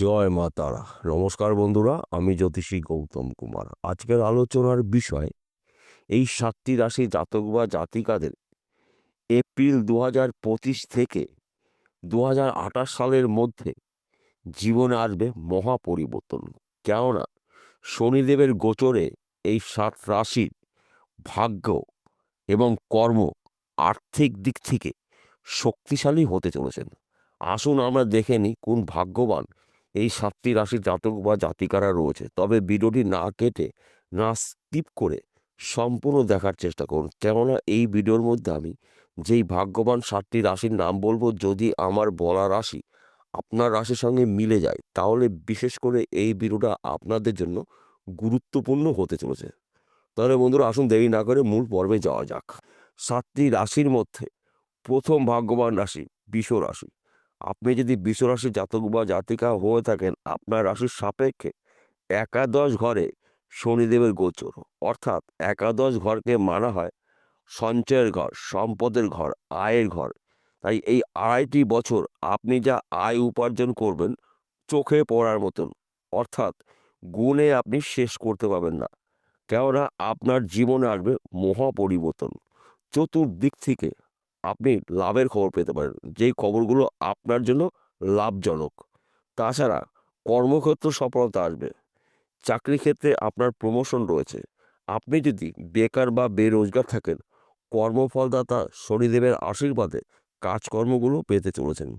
জয় মা তারা। নমস্কার বন্ধুরা, আমি জ্যোতিষী গৌতম কুমার। আজকের আলোচনার বিষয়, এই সাতটি রাশি জাতক বা জাতিকাদের এপ্রিল দু হাজার পঁচিশ থেকে দু হাজার আঠাশ সালের মধ্যে জীবনে আসবে মহা পরিবর্তন কেননা, শনিদেবের গোচরে এই সাত রাশির ভাগ্য এবং কর্ম আর্থিক দিক থেকে শক্তিশালী হতে চলেছেন। আসুন আমরা দেখে নিই কোন ভাগ্যবান এই সাতটি রাশির জাতক বা জাতিকারা রয়েছে। তবে ভিডিওটি না কেটে, না স্কিপ করে সম্পূর্ণ দেখার চেষ্টা করুন। কেননা এই ভিডিওর মধ্যে আমি যেই ভাগ্যবান সাতটি রাশির নাম বলব, যদি আমার বলা রাশি আপনার রাশির সঙ্গে মিলে যায়, তাহলে বিশেষ করে এই ভিডিওটা আপনাদের জন্য গুরুত্বপূর্ণ হতে চলেছে। তাহলে বন্ধুরা, আসুন দেরি না করে মূল পর্বে যাওয়া যাক। সাতটি রাশির মধ্যে প্রথম ভাগ্যবান রাশি, বিষ রাশি। আপনি যদি বিষ রাশি জাতক বা জাতিকা হয়ে থাকেন, আপনার রাশির সাপেক্ষে একাদশ ঘরে শনিদেবের গোচর। অর্থাৎ একাদশ ঘরকে মানা হয় সঞ্চয়ের ঘর, সম্পদের ঘর, আয়ের ঘর। তাই এই আড়াইটি বছর আপনি যা আয় উপার্জন করবেন, চোখে পড়ার মতন। অর্থাৎ গুণে আপনি শেষ করতে পারবেন না। কেননা আপনার জীবনে আসবে মহা পরিবর্তন চতুর্দিক থেকে আপনি লাভের খবর পেতে পারেন। যেই খবরগুলো আপনার জন্য লাভজনক। তাছাড়া কর্মক্ষেত্র সফলতা আসবে। চাকরি ক্ষেত্রে আপনার প্রমোশন রয়েছে। আপনি যদি বেকার বা বেরোজগার থাকেন, কর্মফলদাতা শনিদেবের আশীর্বাদে কাজকর্মগুলো পেতে চলেছেন।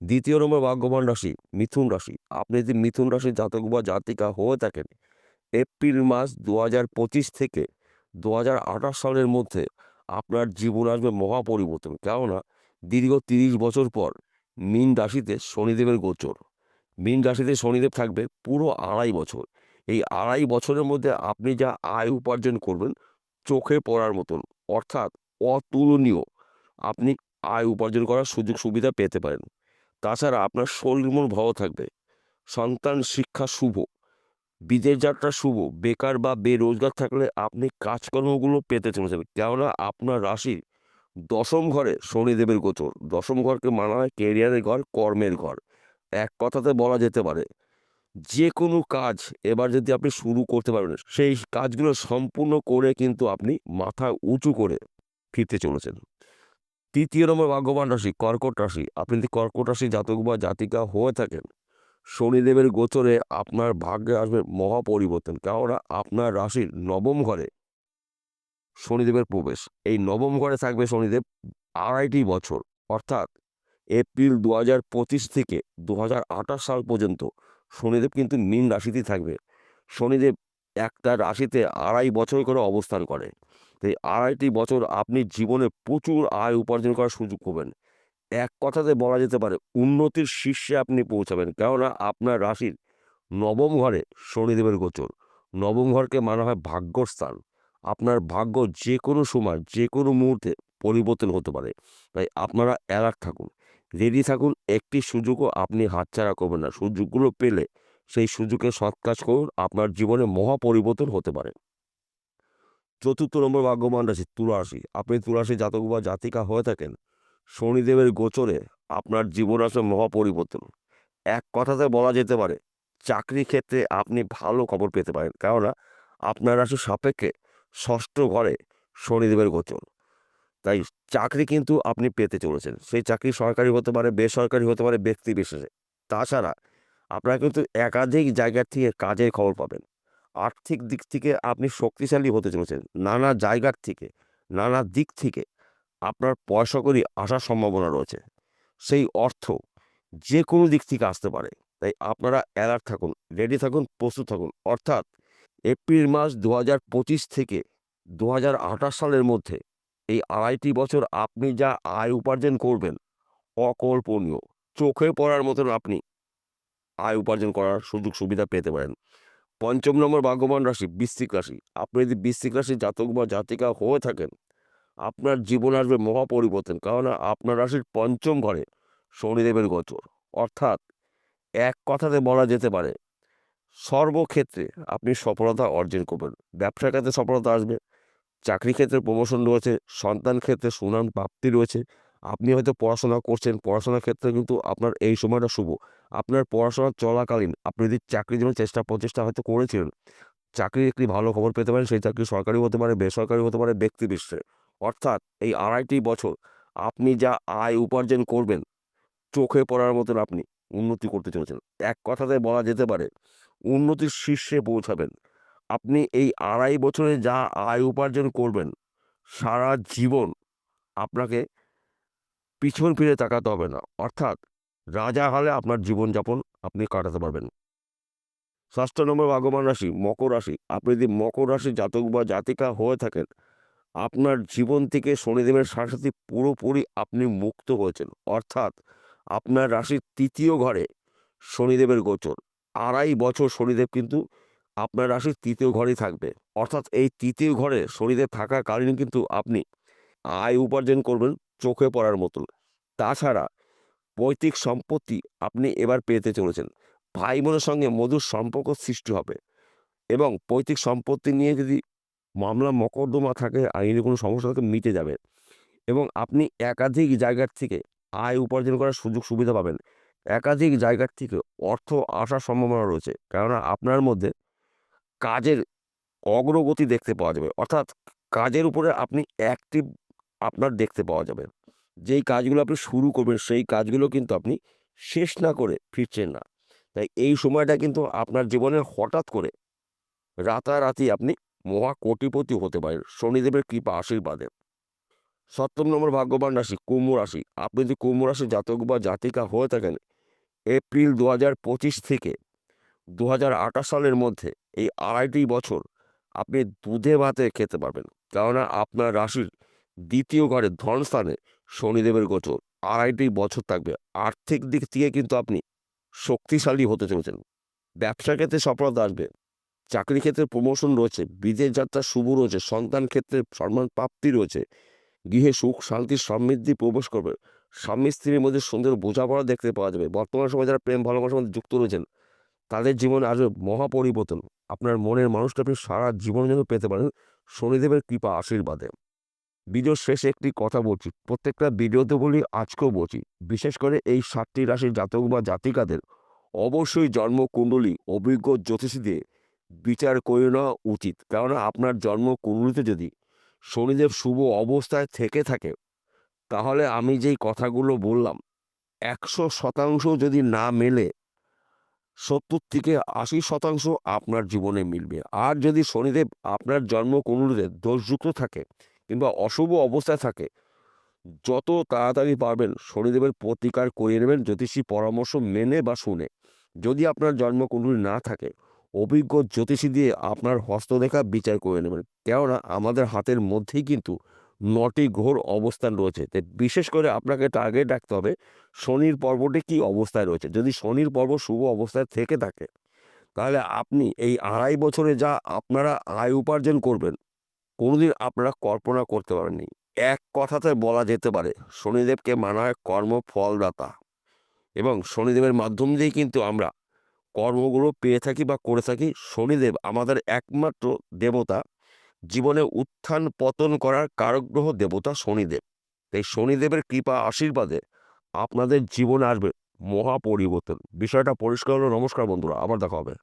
দ্বিতীয় নম্বর ভাগ্যবান রাশি মিথুন রাশি। আপনি যদি মিথুন রাশির জাতক বা জাতিকা হয়ে থাকেন, এপ্রিল মাস দু হাজার পঁচিশ থেকে দু হাজার আঠাশ সালের মধ্যে আপনার জীবন আসবে মহা পরিবর্তন কেননা, দীর্ঘ তিরিশ বছর পর মীন রাশিতে শনিদেবের গোচর। মীন রাশিতে শনিদেব থাকবে পুরো আড়াই বছর। এই আড়াই বছরের মধ্যে আপনি যা আয় উপার্জন করবেন চোখে পড়ার মতন, অর্থাৎ অতুলনীয়। আপনি আয় উপার্জন করার সুযোগ সুবিধা পেতে পারেন। তাছাড়া আপনার শরীর মন ভালো থাকবে। সন্তান শিক্ষা শুভ। বিদেশ যাত্রা শুভ, বেকার বা বেরোজগার থাকলে আপনি কাজকর্মগুলো পেতে চলেছেন। কেননা আপনার রাশির দশম ঘরে শনিদেবের গোচর। দশম ঘরকে মানা হয় কেরিয়ারের ঘর, কর্মের ঘর। এক কথাতে বলা যেতে পারে যে কোনো কাজ এবার যদি আপনি শুরু করতে পারবেন, সেই কাজগুলো সম্পূর্ণ করে কিন্তু আপনি মাথা উঁচু করে ফিরতে চলেছেন। তৃতীয় নম্বর ভাগ্যবান রাশি, কর্কট রাশি। আপনি যদি কর্কট রাশি জাতক বা জাতিকা হয়ে থাকেন শনিদেবের গোচরে আপনার ভাগ্যে আসবে মহা পরিবর্তন কেননা আপনার রাশির নবম ঘরে শনিদেবের প্রবেশ। এই নবম ঘরে থাকবে শনিদেব আড়াইটি বছর। অর্থাৎ এপ্রিল দু হাজার পঁচিশ থেকে দু হাজার আঠাশ সাল পর্যন্ত শনিদেব কিন্তু মীন রাশিতেই থাকবে। শনিদেব একটা রাশিতে আড়াই বছর করে অবস্থান করে। তাই আড়াইটি বছর আপনি জীবনে প্রচুর আয় উপার্জন করার সুযোগ পাবেন। এক কথাতে বলা যেতে পারে উন্নতির শীর্ষে আপনি পৌঁছাবেন। কেননা আপনার রাশির নবম ঘরে শনিদেবের গোচর। নবম ঘরকে মানা হয় ভাগ্যস্থান আপনার ভাগ্য যে কোনো সময় যে কোনো মুহূর্তে পরিবর্তন হতে পারে। তাই আপনারা অ্যালার্ট থাকুন। রেডি থাকুন, একটি সুযোগও আপনি হাতছাড়া করবেন না। সুযোগগুলো পেলে সেই সুযোগে সৎ কাজ করুন, আপনার জীবনে মহা পরিবর্তন হতে পারে। চতুর্থ নম্বর ভাগ্যবান রাশি তুলারাশি আপনি তুলারাশি জাতক বা জাতিকা হয়ে থাকেন। শনিদেবের গোচরে আপনার জীবন আসবে মহাপরিবর্তন। এক কথাতে বলা যেতে পারে, চাকরি ক্ষেত্রে আপনি ভালো খবর পেতে পারেন। কেননা, আপনার রাশির সাপেক্ষে ষষ্ঠ ঘরে শনিদেবের গোচর। তাই চাকরি কিন্তু আপনি পেতে চলেছেন। সেই চাকরি সরকারি হতে পারে, বেসরকারি হতে পারে, ব্যক্তি বিশেষে। তাছাড়া আপনারা কিন্তু একাধিক জায়গা থেকে কাজের খবর পাবেন। আর্থিক দিক থেকে আপনি শক্তিশালী হতে চলেছেন। নানা জায়গার থেকে, নানা দিক থেকে। আপনার পয়সা করি আসার সম্ভাবনা রয়েছে। সেই অর্থ যে কোনো দিক থেকে আসতে পারে। তাই আপনারা অ্যালার্ট থাকুন রেডি থাকুন, প্রস্তুত থাকুন। অর্থাৎ এপ্রিল মাস দু হাজার পঁচিশ থেকে দু হাজার আঠাশ সালের মধ্যে এই আড়াইটি বছর আপনি যা আয় উপার্জন করবেন অকল্পনীয়। চোখে পড়ার মতন আপনি আয় উপার্জন করার সুযোগ সুবিধা পেতে পারেন। পঞ্চম নম্বর ভাগ্যবান রাশি, বৃশ্চিক রাশি। আপনি যদি বৃশ্চিক রাশি জাতক বা জাতিকা হয়ে থাকেন আপনার জীবন আসবে মহা পরিবর্তন কারণ আপনার রাশির পঞ্চম ঘরে শনিদেবের গোচর। অর্থাৎ এক কথাতে বলা যেতে পারে, সর্বক্ষেত্রে আপনি সফলতা অর্জন করবেন। ব্যবসার ক্ষেত্রে সফলতা আসবে, চাকরি ক্ষেত্রে প্রমোশন রয়েছে, সন্তান ক্ষেত্রে সুনাম প্রাপ্তি রয়েছে। আপনি হয়তো পড়াশোনা করছেন, পড়াশোনার ক্ষেত্রে কিন্তু আপনার এই সময়টা শুভ। আপনার পড়াশোনা চলাকালীন আপনি যদি চাকরির জন্য চেষ্টা, প্রচেষ্টা হয়তো করেছিলেন, চাকরির একটি ভালো খবর পেতে পারেন, সেই চাকরি সরকারি হতে পারে, বেসরকারি হতে পারে, ব্যক্তি বিশেষে অর্থাৎ এই আড়াইটি বছর আপনি যা আয় উপার্জন করবেন, চোখে পড়ার মতন আপনি উন্নতি করতে চলেছেন। এক কথাতে বলা যেতে পারে, উন্নতির শীর্ষে পৌঁছাবেন। আপনি এই আড়াই বছরে যা আয় উপার্জন করবেন, সারা জীবন আপনাকে পিছন ফিরে তাকাতে হবে না। অর্থাৎ রাজা হলে আপনার জীবনযাপন আপনি কাটাতে পারবেন। ষষ্ঠ নম্বর ভাগ্যবান রাশি, মকর রাশি। আপনি যদি মকর রাশি জাতক বা জাতিকা হয়ে থাকেন আপনার জীবন থেকে শনিদেবের সাথে পুরোপুরি আপনি মুক্ত হয়েছেন। অর্থাৎ আপনার রাশির তৃতীয় ঘরে শনিদেবের গোচর। আড়াই বছর শনিদেব কিন্তু আপনার রাশির তৃতীয় ঘরেই থাকবে। অর্থাৎ এই তৃতীয় ঘরে শনিদেব থাকাকালীন কিন্তু আপনি আয় উপার্জন করবেন চোখে পড়ার মতন। তাছাড়া পৈতৃক সম্পত্তি আপনি এবার পেতে চলেছেন। ভাই বোনের সঙ্গে মধুর সম্পর্ক সৃষ্টি হবে এবং পৈতৃক সম্পত্তি নিয়ে যদি মামলা মকদ্দমা থাকে আইনি কোনো সমস্যা থাকে, মিটে যাবে। এবং আপনি একাধিক জায়গার থেকে আয় উপার্জন করার সুযোগ সুবিধা পাবেন। একাধিক জায়গার থেকে অর্থ আসার সম্ভাবনা রয়েছে, কেননা আপনার মধ্যে কাজের অগ্রগতি দেখতে পাওয়া যাবে। অর্থাৎ কাজের উপরে আপনি অ্যাক্টিভ আপনার দেখতে পাওয়া যাবে। যেই কাজগুলো আপনি শুরু করবেন, সেই কাজগুলো কিন্তু আপনি শেষ না করে ফিরছেন না। তাই এই সময়টা কিন্তু আপনার জীবনে হঠাৎ করে রাতারাতি আপনি মহা কোটিপতি হতে পারেন শনিদেবের কৃপা আশীর্বাদে। সপ্তম নম্বর ভাগ্যবান রাশি, কুম্ভ রাশি। আপনি যদি কুম্ভ রাশি জাতক বা জাতিকা হয়ে থাকেন, এপ্রিল দু হাজার পঁচিশ থেকে দু হাজার আঠাশ সালের মধ্যে এই আড়াইটি বছর আপনি দুধে ভাতে খেতে পারবেন। কেননা আপনার রাশির দ্বিতীয় ঘরে ধনস্থানে শনিদেবের গোচর। আড়াইটি বছর থাকবে। আর্থিক দিক থেকে কিন্তু আপনি শক্তিশালী হতে চলেছেন। ব্যবসা ক্ষেত্রে সফলতা আসবে। চাকরি ক্ষেত্রে প্রমোশন রয়েছে, বিদেশ যাত্রা শুভ রয়েছে, সন্তান ক্ষেত্রে সম্মান প্রাপ্তি রয়েছে, গৃহে সুখ, শান্তি, সমৃদ্ধি প্রবেশ করবে। স্বামী স্ত্রীর মধ্যে সুন্দর বোঝাপড়া দেখতে পাওয়া যাবে। বর্তমান সময়ে যারা প্রেম ভালোবাসার মধ্যে যুক্ত রয়েছেন, তাদের জীবনে আসবে মহা পরিবর্তন। আপনার মনের মানুষটা আপনি সারা জীবনের জন্য পেতে পারেন। শনিদেবের কৃপা আশীর্বাদে। ভিডিওর শেষে একটি কথা বলছি, প্রত্যেকটা ভিডিওতে বলি, আজকেও বলছি, বিশেষ করে এই সাতটি রাশির জাতক বা জাতিকাদের অবশ্যই জন্মকুণ্ডলী, অভিজ্ঞ জ্যোতিষী দিয়ে বিচার করে নেওয়া উচিত। কেননা আপনার জন্মকুণ্ডলিতে যদি শনিদেব শুভ অবস্থায় থেকে থাকে, তাহলে আমি যেই কথাগুলো বললাম, একশো শতাংশ যদি না মেলে, সত্তর থেকে আশি শতাংশ আপনার জীবনে মিলবে। আর যদি শনিদেব আপনার জন্মকুণ্ডলিতে দোষযুক্ত থাকে কিংবা অশুভ অবস্থায় থাকে, যত তাড়াতাড়ি পারবেন শনিদেবের প্রতিকার করিয়ে নেবেন, জ্যোতিষী পরামর্শ মেনে বা শুনে। যদি আপনার জন্মকুণ্ডলী না থাকে অভিজ্ঞ জ্যোতিষী দিয়ে আপনার হস্তরেখা বিচার করে নেবেন। কেননা আমাদের হাতের মধ্যেই কিন্তু নটি ঘোর অবস্থান রয়েছে। তাই বিশেষ করে আপনাকে টার্গেট রাখতে হবে শনির পর্বটি কী অবস্থায় রয়েছে। যদি শনির পর্ব শুভ অবস্থায় থেকে থাকে, তাহলে আপনি এই আড়াই বছরে যা আপনারা আয় উপার্জন করবেন, কোনোদিন আপনারা কল্পনা করতে পারেননি। এক কথাতে বলা যেতে পারে, শনিদেবকে মানা হয় কর্ম ফলদাতা এবং শনিদেবের মাধ্যম দিয়েই কিন্তু আমরা কর্মগুলো পেয়ে থাকি বা করে থাকি, শনিদেব আমাদের একমাত্র দেবতা। জীবনে উত্থান পতন করার কারগ্রহ দেবতা শনিদেব। তাই শনিদেবের কৃপা আশীর্বাদে আপনাদের জীবনে আসবে মহা পরিবর্তন। বিষয়টা পরিষ্কার হলো, নমস্কার বন্ধুরা, আবার দেখা হবে।